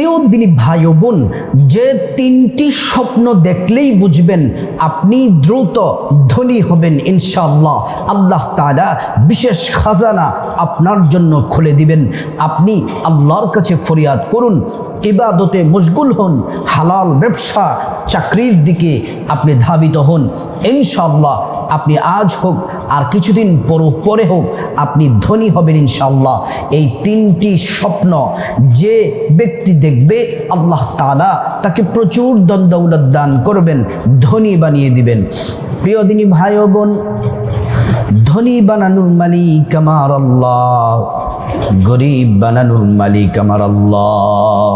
প্রিয় দিনী ভাই ও বোন, যে তিনটি স্বপ্ন দেখলেই বুঝবেন আপনি দ্রুত ধনী হবেন ইনশাল্লাহ আল্লাহ তাআলা বিশেষ খাজানা আপনার জন্য খুলে দিবেন। আপনি আল্লাহর কাছে ফরিয়াদ করুন ইবাদতে মশগুল হন, হালাল ব্যবসা, চাকরির দিকে আপনি ধাবিত হন। ইনশাল্লাহ আপনি আজ হোক আর কিছুদিন পর পরে হোক আপনি ধনী হবেন ইনশাল্লাহ এই তিনটি স্বপ্ন যে ব্যক্তি দেখবে, আল্লাহ তাআলা তাকে প্রচুর দ্বন্দ্বৌলত দান করবেন, ধনী বানিয়ে দিবেন। প্রিয় দিনী ভাই বোন, ধনী বানানুর মালিক আমার আল্লাহ। গরিব বানানুর মালিক আমার আল্লাহ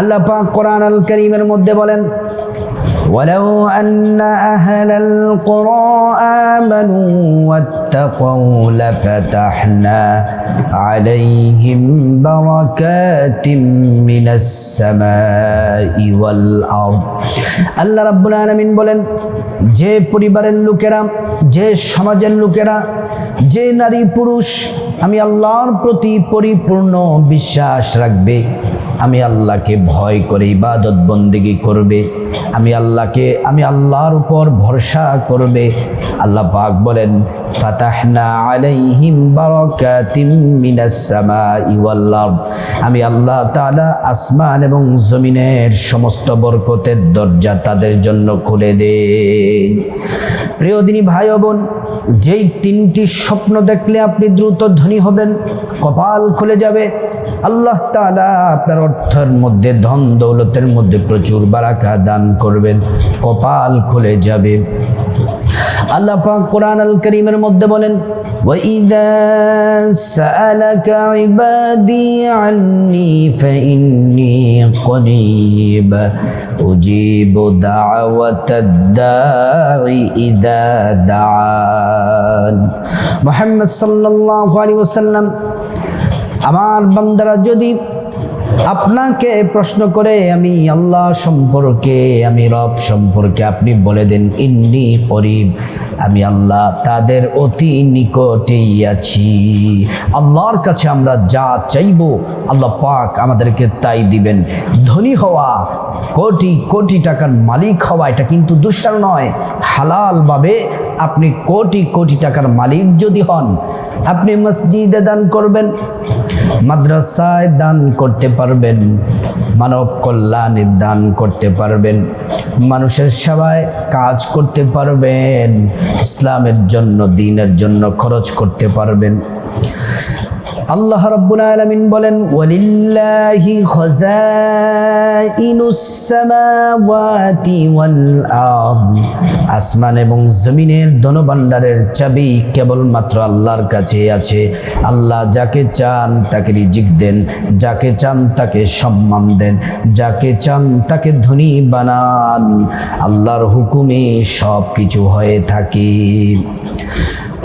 আল্লাহ পাক কোরআন আল করিমের মধ্যে বলেন ولو أن أهل القرى آمنوا واتقوا لفتحنا عليهم بركات من السماء والأرض আল্লাহ রাব্বুল আলামিন বলেন যে পরিবারের লোকেরা যে সমাজের লোকেরা যে নারী পুরুষ আমি আল্লাহর প্রতি পরিপূর্ণ বিশ্বাস রাখবে। আমি আল্লাহকে ভয় করে ইবাদত বন্দেগি করবে। আমি আল্লাহকে, আমি আল্লাহর উপর ভরসা করবে। আল্লাহ পাক বলেন, ফাতাহনা আলাইহিম বারাকাতিম মিনাস সামাই ওয়াল আরদ। আমি আল্লাহ তাআলা আসমান এবং জমিনের সমস্ত বরকতের দরজা তাদের জন্য খুলে দে। প্রিয় দিনী ভাই বোন যেই তিনটি স্বপ্ন দেখলে আপনি দ্রুত ধনী হবেন, কপাল খুলে যাবে। আল্লাহ তালা আপনার অর্থের মধ্যে, ধন দৌলতের মধ্যে প্রচুর বারাকা দান করবেন, কপাল খুলে যাবে। আল্লাহ পাক কোরআন আল করিমের মধ্যে বলেন وَإِذَا سَأَلَكَ عِبَادِي عَنِّي فَإِنِّي قَرِيبٌ أُجِيبُ دَعْوَةَ الدَّاعِ إِذَا دَعَانِ মুহাম্মদ সাল্লাল্লাহু আলাইহি ওয়াসাল্লাম আমার বান্দারা যদি আপনাকে প্রশ্ন করে আমি আল্লাহ সম্পর্কে, আমি রব সম্পর্কে আপনি বলে দেন, ইন্নি করিব, আমি আল্লাহ তাদের অতি নিকটেই আছি। আল্লাহর কাছে আমরা যা চাইব, আল্লাহ পাক আমাদেরকে তাই দিবেন। ধনী হওয়া, কোটি কোটি টাকার মালিক হওয়া, এটা কিন্তু দুষ্টার নয় হালালভাবে আপনি কোটি কোটি টাকার মালিক যদি হন, আপনি মসজিদে দান করবেন, মাদ্রাসায় দান করতে পারবেন, মানব কল্যাণে দান করতে পারবেন, মানুষের সেবায় কাজ করতে পারবেন, ইসলামের জন্য, দিনের জন্য খরচ করতে পারবেন। আল্লাহ রাব্বুল আলামিন বলেন, ওয়ালিল্লাহি খাযাইনুস সামাওয়াতি ওয়াল আরদ। আসমান এবং জমিনের ধনভাণ্ডারের চাবি কেবলমাত্র আল্লাহর কাছে আছে। আল্লাহ যাকে চান তাকে রিজিক দেন, যাকে চান তাকে সম্মান দেন, যাকে চান তাকে ধনী বানান। আল্লাহর হুকুমে সব কিছু হয়ে থাকে।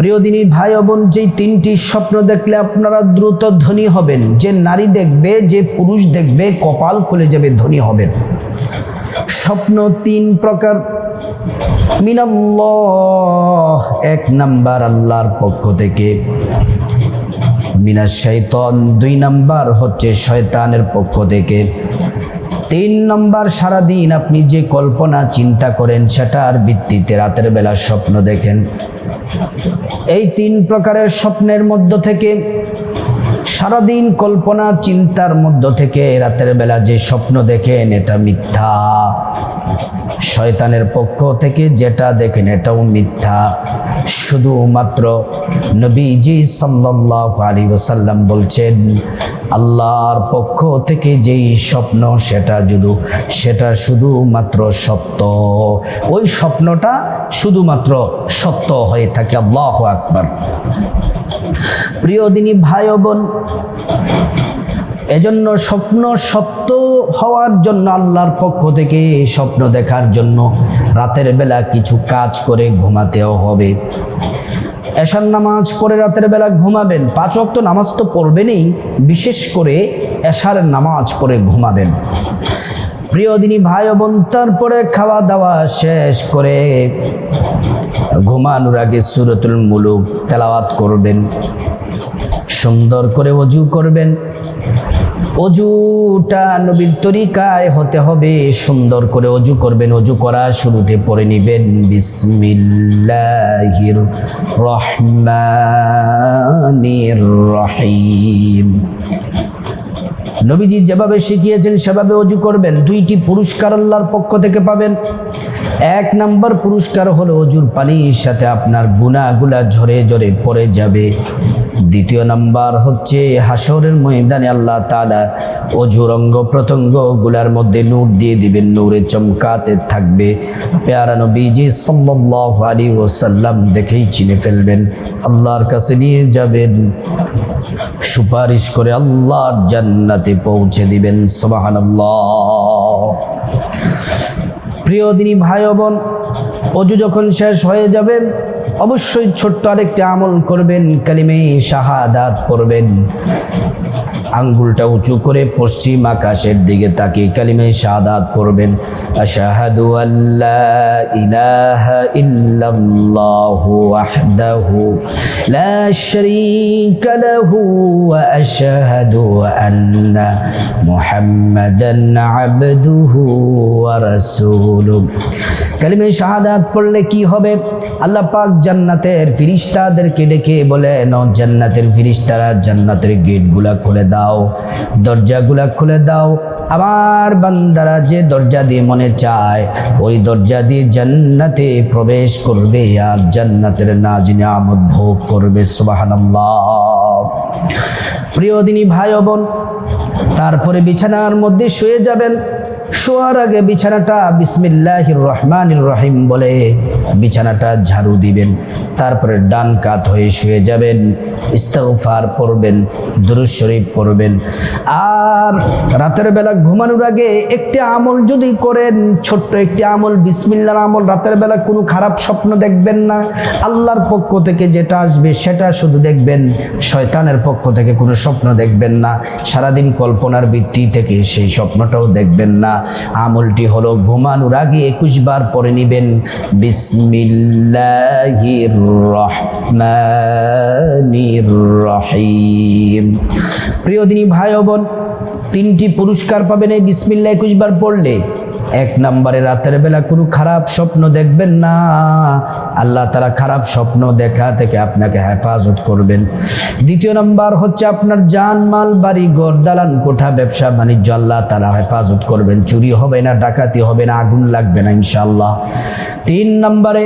প্রিয় দিনী ভাই বোন, যেই তিনটি স্বপ্ন দেখলে আপনারা দ্রুত ধনী হবেন। যে নারী দেখবে, যে পুরুষ দেখবে, কপাল খুলে যাবে, ধনী হবেন। স্বপ্ন তিন প্রকার। মিনাল্লাহ, এক নাম্বার আল্লাহর পক্ষ থেকে। মিনাস শৈতন দুই নাম্বার হচ্ছে শয়তানের পক্ষ থেকে। তিন নম্বর, সারাদিন আপনি যে কল্পনা, চিন্তা করেন, সেটার ভিত্তিতে রাতের বেলা স্বপ্ন দেখেন। এই তিন প্রকারের স্বপ্নের মধ্য থেকে, সারাদিন কল্পনা, চিন্তার মধ্য থেকে, রাতের বেলা যে স্বপ্ন দেখেন, এটা মিথ্যা। শয়তানের পক্ষ থেকে যেটা দেখেন, এটাও মিথ্যা। শুধুমাত্র নবীজি সাল্লাল্লাহু আলাইহি ওয়াসাল্লাম বলছেন, আল্লাহর পক্ষ থেকে যেই স্বপ্ন, সেটা শুধু সেটা শুধুমাত্র সত্য। ওই স্বপ্নটা শুধুমাত্র সত্য হয়ে থাকে। আল্লাহ আকবার। প্রিয় দিনী ভাই বোন এজন্য স্বপ্ন সত্য হওয়ার জন্য আল্লাহর পক্ষ থেকে স্বপ্ন দেখার জন্য রাতের বেলা কিছু কাজ করে ঘুমাতেও হবে। এশার নামাজ পড়ে রাতের বেলা ঘুমাবেন। পাঁচ অক্ত নামাজ তো পড়বেনই, বিশেষ করে এশার নামাজ পড়ে ঘুমাবেন। প্রিয় দিনী ভাই বোন, তারপরে খাওয়া দাওয়া শেষ করে ঘুমানোর আগে সুরতুল মুলুক তেলাওয়াত করবেন। সুন্দর করে অজু করবেন। অজুটা নবীর তরিকায় হতে হবে, সুন্দর করে অজু করবেন, অজু করা শুরুতে পরে নিবেন, বিসমিল্লাহির রহমানির রহিম। নবীজি যেভাবে শিখিয়েছেন, সেভাবে অজু করবেন। দুইটি পুরস্কার আল্লাহর পক্ষ থেকে পাবেন। এক নাম্বার পুরস্কার হলো অজুর পানির সাথে আপনার গুণাগুলা ঝরে ঝরে পড়ে যাবে। দ্বিতীয় নাম্বার হচ্ছে হাসরের ময়দানে আল্লাহ তাআলা অজুর অঙ্গ প্রত্যঙ্গগুলার মধ্যে নূর দিয়ে দিবেন, নূরে চমকাতে থাকবে। পেয়ারা নবীজি সাল্লাল্লাহু আলাইহি ওয়াসাল্লাম দেখেই চিনে ফেলবেন, আল্লাহর কাছে নিয়ে যাবেন। সুপারিশ করে আল্লাহর জান্নাতে পৌঁছে দিবেন সুবহানাল্লাহ। প্রিয় দিনী ভাই বোন অজু যখন শেষ হয়ে যাবে অবশ্যই ছোট্ট আরেকটি আমল করবেন, কালিমে শাহাদাত পড়বেন। আঙ্গুলটা উঁচু করে পশ্চিম আকাশের দিকে তাকিয়ে কালিমে শাহাদাত পড়বেন। আশাহাদু আল্লাহ ইলাহা ইল্লাল্লাহু ওয়াহদাহু লা শারীকা লাহু ওয়া আশহাদু আন্না মুহাম্মাদান আবদুহু ওয়া রাসূলুহু। কালিমে শাহাদাত পড়লে কি হবে? আল্লাহ পাক জান্নাতের ফিরিস্তাদেরকে ডেকে বলে "ও জান্নাতের ফিরিস্তারা জান্নাতের গেটগুলা খুলে দাও, দরজাগুলা খুলে দাও। আমার বান্দারা যে দরজা দিয়ে মনে চায়, ওই দরজা দিয়ে জান্নাতে প্রবেশ করবে আর জান্নাতের নাজিনে আমদ ভোগ করবে, সুবহানাল্লাহ। প্রিয় দিনী ভাই বোন, তারপরে বিছানার মধ্যে শুয়ে যাবেন। শোয়ার আগে বিছানাটা বিসমিল্লাহির রহমানির রহিম বলে বিছানাটা ঝাড়ু দিবেন, তারপরে ডান কাত হয়ে শুয়ে যাবেন ইস্তফার পড়বেন, দুরূদ শরীফ পড়বেন। আর রাতের বেলা ঘুমানোর আগে একটি আমল যদি করেন, ছোট্ট একটি আমল, বিসমিল্লার আমল, রাতের বেলা কোনো খারাপ স্বপ্ন দেখবেন না। আল্লাহর পক্ষ থেকে যেটা আসবে সেটা শুধু দেখবেন, শয়তানের পক্ষ থেকে কোনো স্বপ্ন দেখবেন না। সারাদিন কল্পনার ভিত্তি থেকে সেই স্বপ্নটাও দেখবেন না। আমলটি হলো ঘুমানোর আগে একুশ বার পরে নেবেন। বিসমিল্লাহির রহমানির রহিম। প্রিয় দিনী ভাই বোন, তিনটি পুরস্কার পাবেন এই বিসমিল্লা একুশ বার পড়লে। এক নম্বরে রাতের বেলা কোনো খারাপ স্বপ্ন দেখবেন না। আল্লাহ তারা খারাপ স্বপ্ন দেখা থেকে আপনাকে হেফাজত করবেন। দ্বিতীয় নম্বর হচ্ছে আপনার জান, মাল, বাড়ি, ঘর, দালান, কোঠা, ব্যবসা, বাণিজ্য, আল্লাহ তারা হেফাজত করবেন। চুরি হবে না, ডাকাতি হবে না, আগুন লাগবে না ইনশাল্লাহ তিন নম্বরে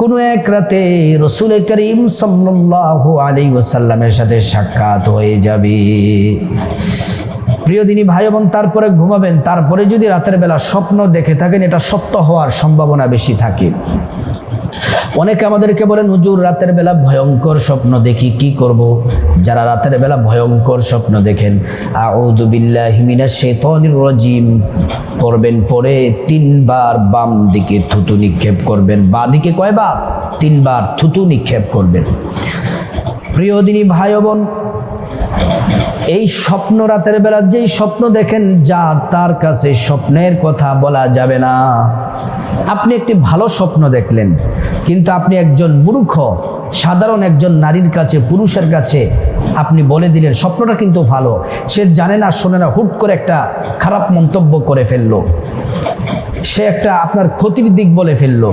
কোনো এক রাতে রসুল করিম সাল্লাল্লাহু আলাইহি ওয়াসাল্লামের সাথে সাক্ষাৎ হয়ে যাবে। প্রিয় দিনী ভাই বোন, তারপরে ঘুমাবেন, তারপরে যদি রাতের বেলা স্বপ্ন দেখে থাকেন, এটা সত্য হওয়ার সম্ভাবনা বেশি থাকে। অনেকে আমাদেরকে বলেন, হুজুর, রাতের বেলা ভয়ঙ্কর স্বপ্ন দেখি, কি করব? যারা রাতের বেলা ভয়ঙ্কর স্বপ্ন দেখেন, আউযু বিল্লাহি মিনাশ শাইতানির রাজিম। পড়বেন পরে তিনবার বাম দিকে থুতু নিক্ষেপ করবেন, বা দিকে কয়বার তিনবার থুতু নিক্ষেপ করবেন। প্রিয় দিনী ভাই বোন, এই স্বপ্ন রাতের বেলা যেই স্বপ্ন দেখেন, যার তার কাছে স্বপ্নের কথা বলা যাবে না। আপনি একটি ভালো স্বপ্ন দেখলেন, কিন্তু আপনি একজন মূর্খ, সাধারণ একজন নারীর কাছে, পুরুষের কাছে আপনি বলে দিলেন, স্বপ্নটা কিন্তু ভালো। সে জানে না, শোনে না, হুট করে একটা খারাপ মন্তব্য করে ফেলল। সে একটা আপনার ক্ষতির দিক বলে ফেলল।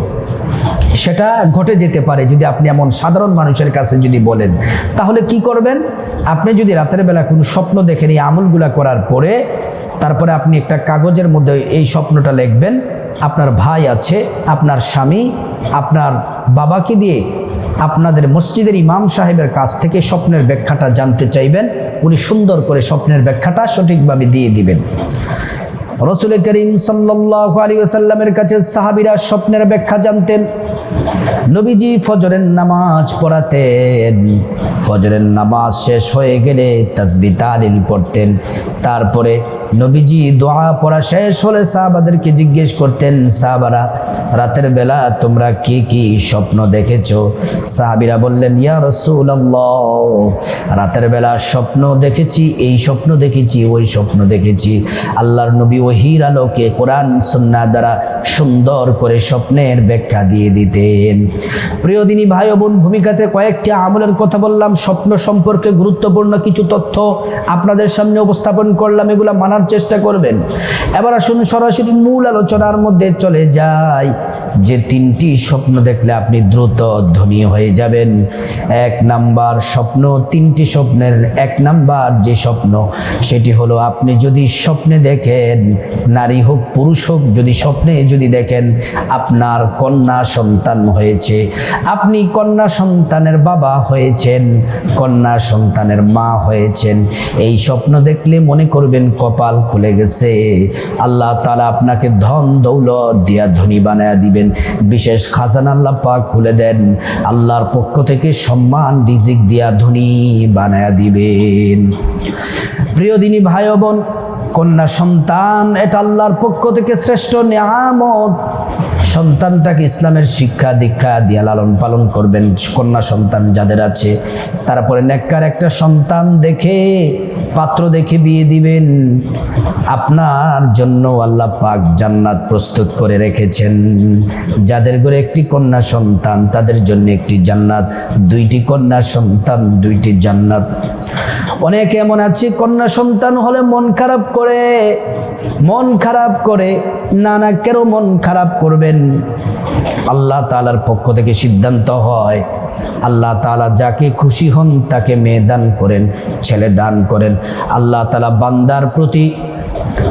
সেটা ঘটে যেতে পারে যদি আপনি এমন সাধারণ মানুষের কাছে যদি বলেন। তাহলে কি করবেন? আপনি যদি রাতের বেলা কোনো স্বপ্ন দেখেন, এই আমলগুলা করার পরে, তারপরে আপনি একটা কাগজের মধ্যে এই স্বপ্নটা লিখবেন আপনার ভাই আছে, আপনার স্বামী, আপনার বাবাকে দিয়ে আপনাদের মসজিদের ইমাম সাহেবের কাছ থেকে স্বপ্নের ব্যাখ্যাটা জানতে চাইবেন, উনি সুন্দর করে স্বপ্নের ব্যাখ্যাটা সঠিকভাবে দিয়ে দিবেন। রসুল করিম সাল্লাল্লাহু আলাইহি ওয়াসাল্লামের কাছে সাহাবীরা স্বপ্নের ব্যাখ্যা জানতেন, নবীজি ফজরের নামাজ পড়াতেন, ফজরের নামাজ শেষ হয়ে গেলে তাসবি তালিল পড়তেন, তারপরে নবীজি দোয়া পড়া শেষ হলে সাহাবাদেরকে জিজ্ঞেস করতেন, সাহাবারা, রাতের বেলা তোমরা কি কি স্বপ্ন দেখেছ? সাহাবিরা বললেন, ইয়া রাসূলুল্লাহ, রাতের বেলা স্বপ্ন দেখেছি, এই স্বপ্ন দেখেছি, ওই স্বপ্ন দেখেছি। আল্লাহর নবী ওহির আলোকে কোরআন, সুন্নাহ দ্বারা সুন্দর করে স্বপ্নের ব্যাখ্যা দিয়ে দিতেন। প্রিয় দিনী ভাই বোন, ভূমিকাতে কয়েকটি আমলের কথা বললাম। স্বপ্ন সম্পর্কে গুরুত্বপূর্ণ কিছু তথ্য আপনাদের সামনে উপস্থাপন করলাম। এগুলো মানার চেষ্টা করবেন। এবার আসুন সরাসরি মূল আলোচনার মধ্যে চলে যাই। যে তিনটি স্বপ্ন দেখলে আপনি দ্রুত ধনী হয়ে যাবেন। এক নাম্বার স্বপ্ন, তিনটি স্বপ্নের এক নাম্বার যে স্বপ্ন, সেটি হলো আপনি যদি স্বপ্নে দেখেন, নারী হোক, পুরুষ হোক, যদি স্বপ্নে যদি দেখেন, আপনার কন্যা সন্তান হয়েছে। আপনি কন্যা সন্তানের বাবা হয়েছেন, কন্যা সন্তানের মা হয়েছেন। এই স্বপ্ন দেখলে মনে করবেন কপাল খুলে গেছে। আল্লাহ তালা আপনাকে ধন দৌলত দিয়া ধনী বানায় দিবেন। বিশেষ খাজান আল্লাহ পাক খুলে দেন। আল্লাহর পক্ষ থেকে সম্মান ডিজিক দিয়া ধনী বানায় দিবেন। প্রিয় দিনী ভাই বোন, কন্যা সন্তান, এটা আল্লাহর পক্ষ থেকে শ্রেষ্ঠ নিয়ামত। সন্তানটাকে ইসলামের শিক্ষা দীক্ষা দিয়া লালন পালন করবেন, কন্যা সন্তান যাদের আছে, তারপরে নেককার একটা সন্তান দেখে, পাত্র দেখে বিয়ে দিবেন। আপনার জন্য আল্লাহ পাক জান্নাত প্রস্তুত করে রেখেছেন। যাদের ঘরে একটি কন্যা সন্তান, তাদের জন্য একটি জান্নাত, দুইটি কন্যা সন্তান, দুইটি জান্নাত। অনেক এমন আছে, কন্যা সন্তান হলে মন খারাপ করে মন খারাপ করে, নানা কেন মন খারাপ করবেন? আল্লাহ তালার পক্ষ থেকে সিদ্ধান্ত হয়, আল্লাহ তালা যাকে খুশি হন তাকে মেয়ে দান করেন, ছেলে দান করেন। আল্লাহ তালা বান্দার প্রতি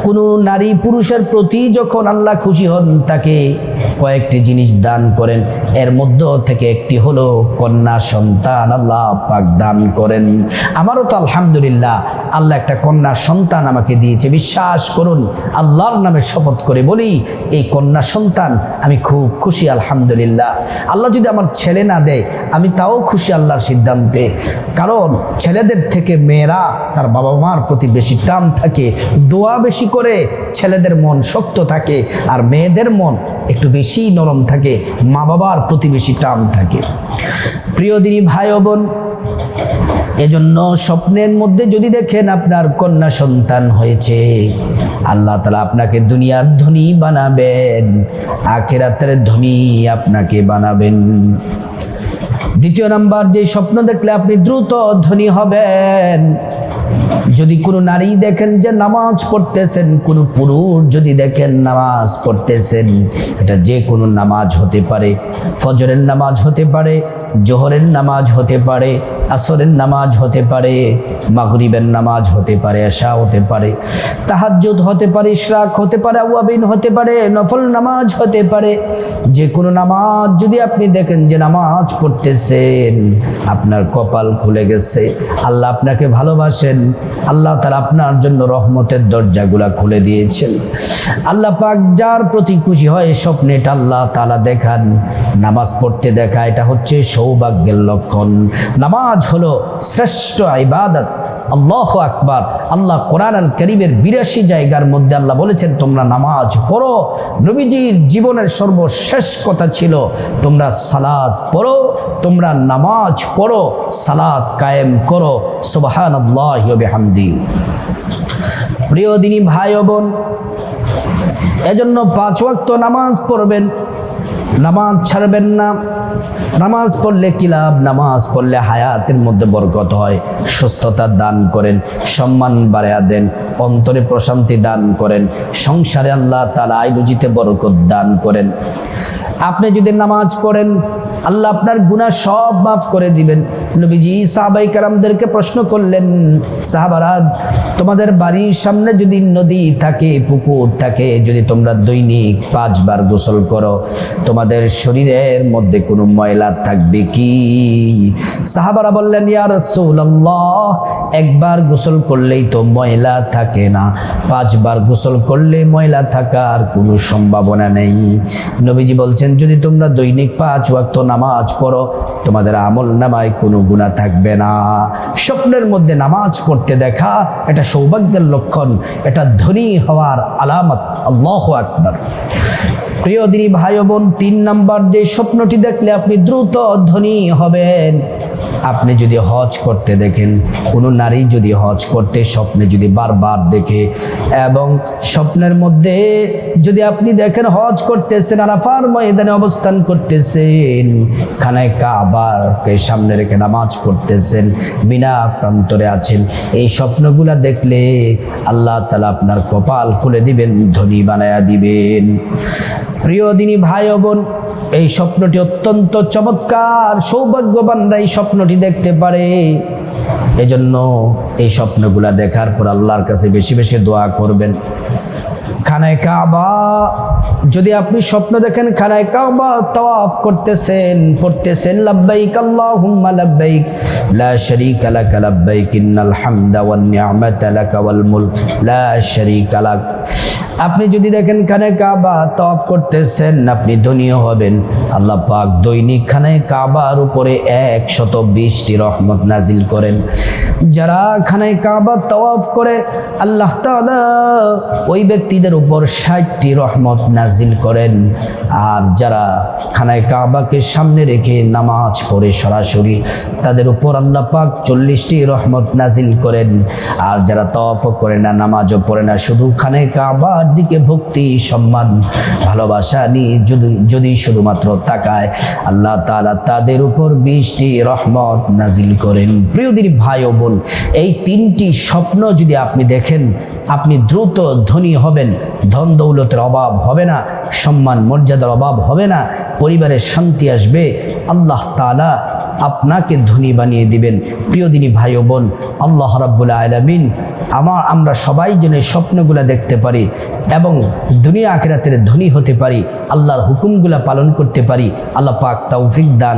কোনো নারী পুরুষের প্রতি যখন আল্লাহ খুশি হন, তাকে কয়েকটি জিনিস দান করেন। এর মধ্য থেকে একটি হলো কন্যা সন্তান আল্লাহ পাক দান করেন। আমারও তো আলহামদুলিল্লাহ আল্লাহ একটা কন্যা সন্তান আমাকে দিয়েছে। বিশ্বাস করুন, আল্লাহর নামে শপথ করে বলি, এই কন্যা সন্তান আমি খুব খুশি, আলহামদুলিল্লাহ। আল্লাহ যদি আমার ছেলে না দেয়, আমি তাও খুশি আল্লাহর সিদ্ধান্তে। কারণ ছেলেদের থেকে মেয়েরা তার বাবা মার প্রতি বেশি টান থাকে, দোয়া বেশি করে ছেলেদের মন শক্ত থাকে আর মেয়েদের মন একটু বেশি নরম থাকে মা বাবার প্রতি বেশি টান থাকে। প্রিয় দিনী ভাই বোন এজন্য স্বপ্নের মধ্যে যদি দেখেন আপনার কন্যা সন্তান হয়েছে, আল্লাহ তালা আপনাকে দুনিয়ার ধনী বানাবেন, আখেরাতের ধনী আপনাকে বানাবেন। দ্বিতীয় নাম্বার, যে স্বপ্ন দেখলে আপনি দ্রুত ধনী হবেন। যদি কোনো নারী দেখেন যে নামাজ পড়তেছেন, কোনো পুরুষ যদি দেখেন নামাজ পড়তেছেন, এটা যে কোনো নামাজ হতে পারে। ফজরের নামাজ হতে পারে, জোহরের নামাজ হতে পারে আসরের নামাজ হতে পারে, মাগরিবের নামাজ হতে পারে, আশা হতে পারে, তাহাজ্জুদ হতে পারে, ইশরাক হতে পারে, আওয়াবিন হতে পারে, নফল নামাজ হতে পারে। যে কোনো নামাজ যদি আপনি দেখেন যে নামাজ পড়তেছেন, আপনার কপাল খুলে গেছে, আল্লাহ আপনাকে ভালোবাসেন, আল্লাহ তার আপনার জন্য রহমতের দরজাগুলা খুলে দিয়েছেন। আল্লাহ পাক যার প্রতি খুশি হয় স্বপ্নেটা আল্লাহ তালা দেখান। নামাজ পড়তে দেখা, এটা হচ্ছে সৌভাগ্যের লক্ষণ। নামাজ হলো শ্রেষ্ঠ ইবাদত। আল্লাহ আকবার। আল্লাহ কোরআন আল করিমের বিরাশি জায়গার মধ্যে আল্লাহ বলেছেন, তোমরা নামাজ পড়ো। নবীজির জীবনের সর্বশেষ কথা ছিল, তোমরা সালাদ পড়ো, তোমরা নামাজ পড়ো সালাদ কায়েম করো। সুবাহান আল্লাহ হামদি প্রিয় দিনী ভাই বোন, এজন্য পাঁচ ওয়াক্ত নামাজ পড়বেন, নামাজ ছাড়বেন না। নামাজ পড়লে কি লাভ? নামাজ পড়লে হায়াতের মধ্যে বরকত হয়। সুস্থতা দান করেন, সম্মান বাড়াইয়া দেন, অন্তরে প্রশান্তি দান করেন, সংসারে আল্লাহ তালা আইরুজিতে বরকত দান করেন। আপনি যদি নামাজ পড়েন, আল্লাহ আপনার গুনাহ সব মাফ করে দিবেন। নবীজি সাহাবাই কারামদেরকে প্রশ্ন করলেন, সাহাবারা, তোমাদের বাড়ির সামনে যদি নদী থাকে, পুকুর থাকে, যদি তোমরা দৈনিক পাঁচবার গোসল করো, তোমাদের শরীরের মধ্যে কোনো ময়লা থাকবে কি? সাহাবারা বললেন, ইয়া রাসূলুল্লাহ, একবার গোসল করলেই তো ময়লা থাকে না। পাঁচবার গোসল করলে ময়লা থাকার কোনো সম্ভাবনা নেই। নবীজি বলছেন, যদি তোমরা দৈনিক পাঁচ ওয়াক্ত নামাজ পড়ো, তোমাদের আমল নামায় কোনো গুণা থাকবে না। স্বপ্নের মধ্যে নামাজ পড়তে দেখা, এটা সৌভাগ্যের লক্ষণ, এটা ধনী হওয়ার আলামত। আল্লাহ আকবার। প্রিয় দিনী ভাই বোন তিন নাম্বার যে স্বপ্নটি দেখলে আপনি দ্রুত ধনী হবেন। আপনি যদি হজ করতে দেখেন, কোনো নারী যদি হজ করতে স্বপ্নে যদি বারবার দেখে, এবং স্বপ্নের মধ্যে যদি আপনি দেখেন হজ করতেছেন, আরাফার ময়দানে অবস্থান করতেছেন, খানায় কাবারকে সামনে রেখে নামাজ পড়তেছেন, মিনা প্রান্তরে আছেন, এই স্বপ্নগুলা দেখলে আল্লাহ তালা আপনার কপাল খুলে দিবেন, ধনী বানায়া দিবেন। প্রিয় দিনী ভাই বোন এই স্বপ্নটি অত্যন্ত চমৎকার, সৌভাগ্যবানরা এই স্বপ্নটি দেখতে পারে। এজন্য এই স্বপ্নগুলা দেখার পর আল্লাহর কাছে বেশি বেশি দোয়া করবেন। খানায় কাবা, যদি আপনি স্বপ্ন দেখেন, খানায় কাবা তাওয়াফ করতেছেন, পড়তেছেন, লাব্বাইক আল্লাহুম্মা লাব্বাইক, লা শারীকা লাক লাব্বাইক, ইন্নাল হামদা ওয়ান নি'মাতা লাক ওয়াল মুলক, লা শারীকা লাক। আপনি যদি দেখেন খানে কাবা তফ করতেছেন, আপনি ধনীয় হবেন। আল্লাহ পাক দৈনিক খানায় কাবার উপরে এক শত বিশটি রহমত নাজিল করেন। যারা খানায় কাবা তওয়াফ করে, আল্লাহ তাআলা ওই ব্যক্তিদের উপর ষাটটি রহমত নাজিল করেন। আর যারা খানায় কাবাকে সামনে রেখে নামাজ পড়ে সরাসরি, তাদের উপর আল্লাহ পাক চল্লিশটি রহমত নাজিল করেন। আর যারা তওয়াফ করে না, নামাজও পড়ে না, শুধু খানায় কাবার দিকে ভক্তি, সম্মান, ভালোবাসা নিয়ে যদি যদি শুধুমাত্র তাকায়, আল্লাহ তাআলা তাদের উপর বিশটি রহমত নাজিল করেন। প্রিয়দিন ভাই ও বোন, এই তিনটি স্বপ্ন যদি আপনি দেখেন, আপনি দ্রুত ধনী হবেন, ধন দৌলতের অভাব হবে না, সম্মান মর্যাদার অভাব হবে না, পরিবারের শান্তি আসবে, আল্লাহ তাআলা আপনাকে ধনী বানিয়ে দিবেন। প্রিয় দিনী ভাই ও বোন, আল্লাহ রাব্বুল আলামিন আমার, আমরা সবাই যেন এই স্বপ্নগুলো দেখতে পারি এবং দুনিয়া আখেরাতের ধনী হতে পারি, আল্লাহর হুকুমগুলা পালন করতে পারি। আল্লাহ পাক তৌফিক দান